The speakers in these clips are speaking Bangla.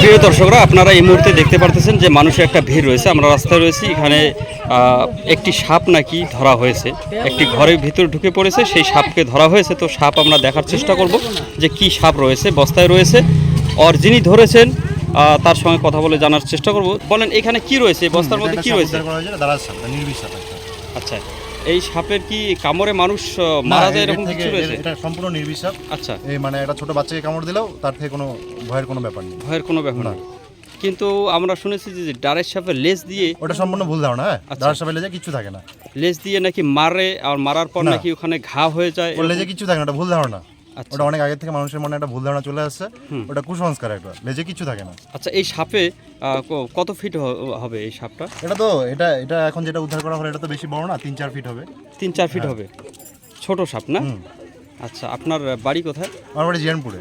প্রিয় দর্শকরা আপনারা এই মুহূর্তে দেখতে পারতেছেন যে মানুষের একটা ভিড় রয়েছে। আমরা রাস্তায় রয়েছি এখানে একটি সাপ নাকি ধরা হয়েছে। একটি ঘরের ভিতরে ঢুকে পড়েছে সেই সাপকে ধরা হয়েছে। তো সাপ আমরা দেখার চেষ্টা করব যে কি সাপ রয়েছে বস্তায় রয়েছে আর যিনি ধরেছেন তার সঙ্গে কথা বলে জানার চেষ্টা করব। বলেন এখানে কি রয়েছে? বস্তার মধ্যে কি রয়েছে। আচ্ছা। এই সাপের কি কামড়ে মানুষ মারা যায় এরকম কিছু রয়েছে? এটা সম্পূর্ণ নির্বিষাপ। আচ্ছা। এই মানে একটা ছোট বাচ্চাকে কামড় দিলেও তার থেকে কোনো ভয়ের কোনো ব্যাপার নেই। ভয়ের কোনো ব্যাপার না। কিন্তু আমরা শুনেছি যে ডারের সাপের লেজ দিয়ে ওটা সম্পূর্ণ ভুল ধারণা হ্যাঁ? ডারের সাপে লেজে কিছু থাকে না। লেজ দিয়ে নাকি মারে আর মারার পর নাকি ওখানে ঘা হয়ে যায় ওর লেজে কিছু থাকে না ওটা ভুল ধারণা। আচ্ছা ওটা অনেক আগে থেকে মানুষের মনে একটা ভুল ধারণা চলে আসছে। ওটা কুসংস্কার একটা লেজে কিছু থাকে না। আচ্ছা এই সাপে কত ফিট হবে এই সাপটা? এটা তো এটা এটা এখন যেটা উদ্ধার করা হলো এটা তো বেশি বড় না তিন চার ফিট হবে। তিন চার ফিট হবে। ছোট সাপ না। আচ্ছা আপনার বাড়ি কোথায়? আমার বাড়ি জিয়ানপুরে।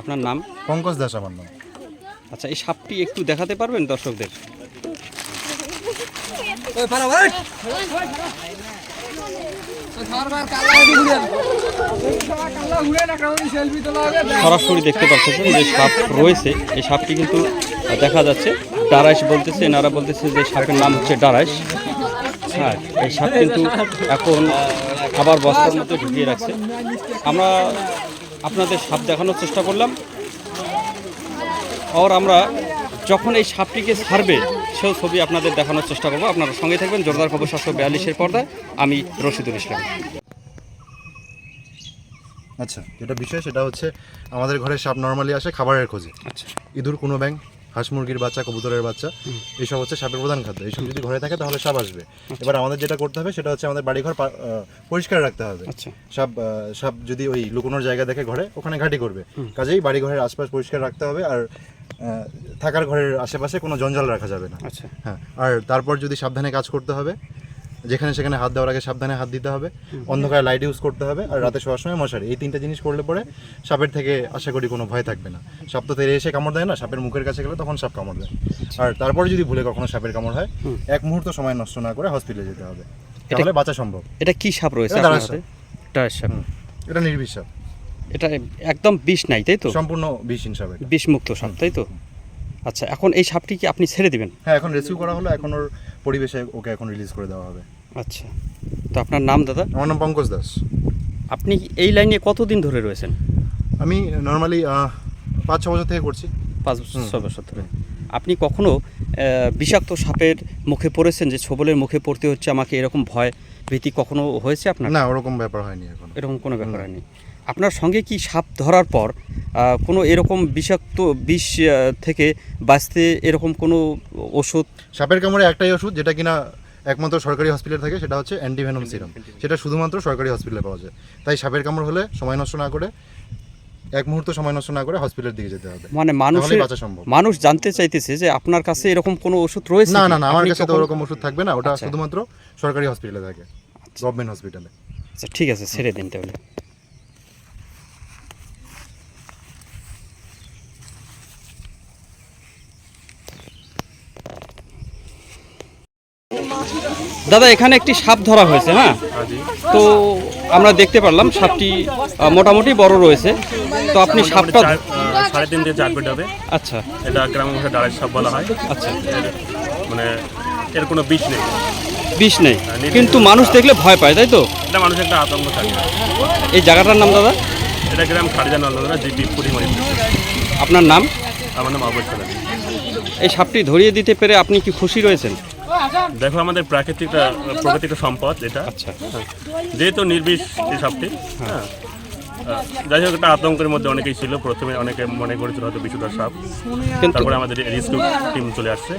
আপনার নাম? পঙ্কজ দাস আমার নাম। আচ্ছা এই সাপটি একটু দেখাতে পারবেন দর্শকদের? সরাসরি দেখতে পাচ্ছেন যে সাপ রয়েছে, এই সাপটি কিন্তু দেখা যাচ্ছে। ডারাইশ বলতেছে, এনারা বলতেছে যে সাপের নাম হচ্ছে ডারাইশ। হ্যাঁ এই সাপ কিন্তু এখন আবার বস্তার মধ্যে ঢুকিয়ে রাখছে। আমরা আপনাদের সাপ দেখানোর চেষ্টা করলাম। আর আমরা যখন এই সাপটিকে ছাড়বে সেও ছবি আপনাদের দেখানোর চেষ্টা করব। আপনারা সঙ্গে থাকবেন। জোরদার খবর সাতশো বিয়াল্লিশের পর্দায় আমি রশিদুল ইসলাম। আচ্ছা যেটা বিষয় সেটা হচ্ছে আমাদের ঘরে সাপ নর্মালি আসে খাবারের খোঁজে। আচ্ছা। ইঁদুর কোনো ব্যাং হাঁস মুরগির বাচ্চা কবুতরের বাচ্চা এইসব হচ্ছে সাপের প্রধান খাদ্য। এইসব যদি ঘরে থাকে তাহলে সাপ আসবে। এবার আমাদের যেটা করতে হবে সেটা হচ্ছে আমাদের বাড়িঘর পরিষ্কার রাখতে হবে। আচ্ছা। সাপ সাপ যদি ওই লুকোনোর জায়গা দেখে ঘরে ওখানে ঘাঁটি করবে। কাজেই বাড়ি ঘরের আশপাশ পরিষ্কার রাখতে হবে। আর থাকার ঘরের আশেপাশে কোনো জঞ্জাল রাখা যাবে না। আচ্ছা। হ্যাঁ আর তারপর যদি সাবধানে কাজ করতে হবে যেখানে সেখানে হাত দেওয়ার আগে সাবধানে হাত দিতে হবে অন্ধকারে লাইট ইউজ করতে হবে আর রাতে শোয়ার সময় মশারি। এই তিনটা জিনিস করলে পরে সাপের থেকে আশা করি কোনো ভয় থাকবে না। সাপ তো তেরে এসে কামড় দেয় না সাপের মুখের কাছে গেলে তখন সাপ কামড় দেয়। আর তারপরে যদি ভুলে কখনো সাপের কামড় হয় এক মুহূর্ত সময় নষ্ট না করে হসপিটালে যেতে হবে। তাহলে বাঁচা সম্ভব। এটা কি সাপ রয়েছে এটা নির্বিষ সাপ। এটা একদম বিষ নাই তাই তো? সম্পূর্ণ বিষ হিসাব এটা। বিষমুক্ত সাপ তাই তো? আচ্ছা এখন এই সাপটি কি আপনি ছেড়ে দিবেন? হ্যাঁ এখন রেস্কিউ করা হলো এখন ওর পরিবেশে ওকে এখন রিলিজ করে দেওয়া হবে। আচ্ছা তো আপনার নাম দাদা? আমার নাম পঙ্কজ দাস। আপনি এই লাইনে কতদিন ধরে রয়েছেন? আমি নর্মালি পাঁচ ছ বছর থেকে করছি। পাঁচ বছর ছয় বছর ধরে। আপনি কখনো আহ, বিষাক্ত সাপের মুখে পড়েছেন যে ছবলের মুখে পড়তে হচ্ছে আমাকে এরকম ভয় ভীতি কখনো হয়েছে আপনার? না ওরকম ব্যাপার হয়নি এখন। এরকম কোনো ব্যাপার হয়নি। আপনার সঙ্গে কি সাপ ধরার পর কোনো এরকম বিষাক্ত বিষ থেকে বাঁচতে এরকম কোনো ওষুধ? সাপের কামড়ে একটাই ওষুধ যেটা কিনা একমাত্র সরকারি হসপিটালে থাকে সেটা হচ্ছে অ্যান্টিভেনম সিরাম সেটা শুধুমাত্র সরকারি হসপিটালে পাওয়া যায়। তাই সাপের কামড় হলে সময় নষ্ট না করে এক মুহূর্ত সময় নষ্ট না করে হসপিটালের দিকে যেতে হবে। মানে মানুষ বাঁচা সম্ভব। মানুষ জানতে চাইতেছে যে আপনার কাছে এরকম কোনো ওষুধ রয়েছে না না না আমার কাছে তো ওরকম ওষুধ থাকবে না ওটা আচ্ছা। শুধুমাত্র সরকারি হসপিটালে থাকে গভর্নমেন্ট হসপিটালে আচ্ছা ঠিক আছে ছেড়ে দিন তাহলে। দাদা এখানে একটি সাপ ধরা হয়েছে হ্যাঁ তো আমরা দেখতে পারলাম সাপটি মোটামুটি বড় রয়েছে। তো আপনি সাপটা সাড়ে তিন থেকে চার ফিট হবে। আচ্ছা। এটা গ্রামের ভাষায় ডালের সাপ বলা হয়। আচ্ছা। মানে এর কোনো বিষ নেই। বিষ নেই। হ্যাঁ, কিন্তু মানুষ দেখলে ভয় পায় তাই তো? এটা মানুষের একটা আতঙ্ক থাকে। এই জায়গাটার নাম দাদা? এটা গ্রাম খাড়িজান আল্লাহ যে বিপুরি মানে আপনার নাম? আমার নাম আবুল এই সাপটি ধরিয়ে দিতে পেরে আপনি কি খুশি রয়েছেন? দেখো আমাদের প্রাকৃতিক একটা- প্রকৃতিক সম্পদ এটা। আচ্ছা। যেহেতু নির্বিষ এই সবটি হ্যাঁ। যাই হোক একটা আতঙ্কের মধ্যে অনেকেই ছিল। প্রথমে অনেকে মনে করেছিল হয়তো বিশুদার সাপ। তারপরে আমাদের রেস্কিউ টিম চলে আসছে।